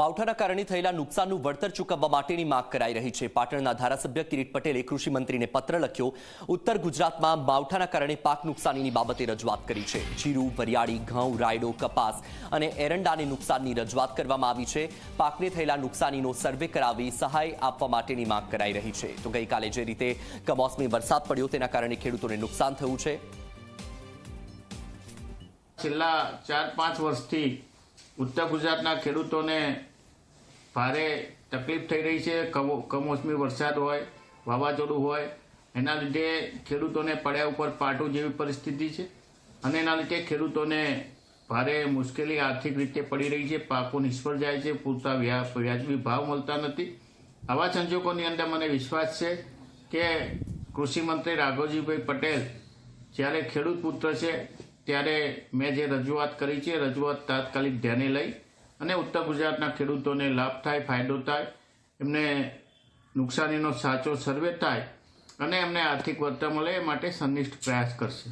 માવઠાના કારણે થયેલા નુકસાનનું વળતર ચૂકવવા માટેની માંગ કરાઈ રહી છે. પાટણના ધારાસભ્ય કિરીટ પટેલે કૃષિમંત્રીને પત્ર લખ્યો, ઉત્તર ગુજરાતમાં માવઠાના કારણે પાક નુકસાનીની બાબતે રજૂઆત કરી છે. જીરું, વરિયાળી, ઘઉં, રાયડો, કપાસ અને એરંડાને નુકસાનની રજૂઆત કરવામાં આવી છે. પાકને થયેલા નુકસાનીનો સર્વે કરાવી સહાય આપવા માટેની માંગ કરાઈ રહી છે. તો ગઈકાલે જે રીતે કમોસમી વરસાદ પડ્યો, તેના કારણે ખેડૂતોને નુકસાન થયું છે. છેલ્લા ચાર પાંચ વર્ષથી ઉત્તર ગુજરાતના ખેડૂતોને ભારે તકલીફ થઈ રહી છે. કમો, કમોસમી વરસાદ હોય, વાવાઝોડું હોય, એના લીધે ખેડૂતોને પડ્યા ઉપર પાટું જેવી પરિસ્થિતિ છે અને એના લીધે ખેડૂતોને ભારે મુશ્કેલી આર્થિક રીતે પડી રહી છે. પાકો નિષ્ફળ જાય છે. પૂરતા વ્યા- વ્યાજબી ભાવ મળતા નથી. આવા સંજોગોની અંદર મને વિશ્વાસ છે કે કૃષિ મંત્રી રાઘવજીભાઈ પટેલ જ્યારે ખેડૂત પુત્ર છે ત્યારે મેં જે રજૂઆત કરી છે રજૂઆત તાત્કાલિક ધ્યાને લઈ અને ઉત્તર ગુજરાતના ખેડૂતોને લાભ થાય, ફાયદો થાય, એમને નુકસાનીનો સાચો સર્વે થાય અને એમને આર્થિક વળતર મળે એ માટે સંનિષ્ઠ પ્રયાસ કરશે.